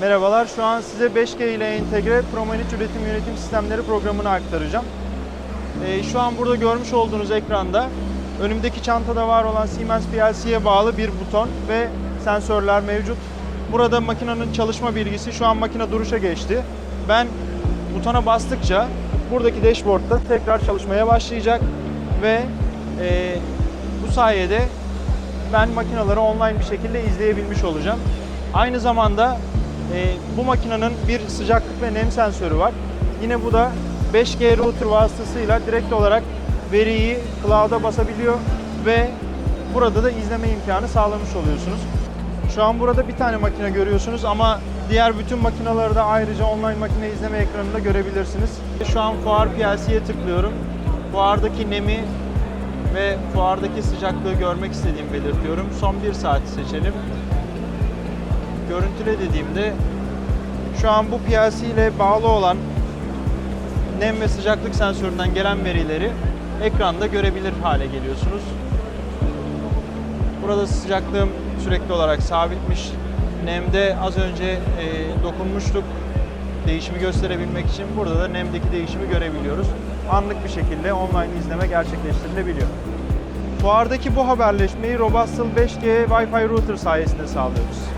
Merhabalar, şu an size 5G ile entegre Promaniç Üretim Yönetim Sistemleri programını aktaracağım. Ee, şu an burada görmüş olduğunuz ekranda önümdeki çantada var olan Siemens PLC'ye bağlı bir buton ve sensörler mevcut. Burada makinenin çalışma bilgisi şu an makine duruşa geçti. Ben butona bastıkça buradaki dashboardda tekrar çalışmaya başlayacak ve e, bu sayede ben makinaları online bir şekilde izleyebilmiş olacağım. Aynı zamanda e, bu makinenin bir sıcaklık ve nem sensörü var. Yine bu da 5G router vasıtasıyla direkt olarak veriyi cloud'a basabiliyor ve burada da izleme imkanı sağlamış oluyorsunuz. Şu an burada bir tane makine görüyorsunuz ama diğer bütün makinaları da ayrıca online makine izleme ekranında görebilirsiniz. Şu an fuar PLC'ye tıklıyorum. Fuardaki nemi ve fuardaki sıcaklığı görmek istediğimi belirtiyorum. Son bir saati seçelim. Görüntüle dediğimde şu an bu PLC ile bağlı olan nem ve sıcaklık sensöründen gelen verileri ekranda görebilir hale geliyorsunuz. Burada sıcaklığım sürekli olarak sabitmiş. Nemde az önce e, dokunmuştuk değişimi gösterebilmek için. Burada da nemdeki değişimi görebiliyoruz. Anlık bir şekilde online izleme gerçekleştirilebiliyor. Fuardaki bu haberleşmeyi Robustal 5G Wi-Fi router sayesinde sağlıyoruz.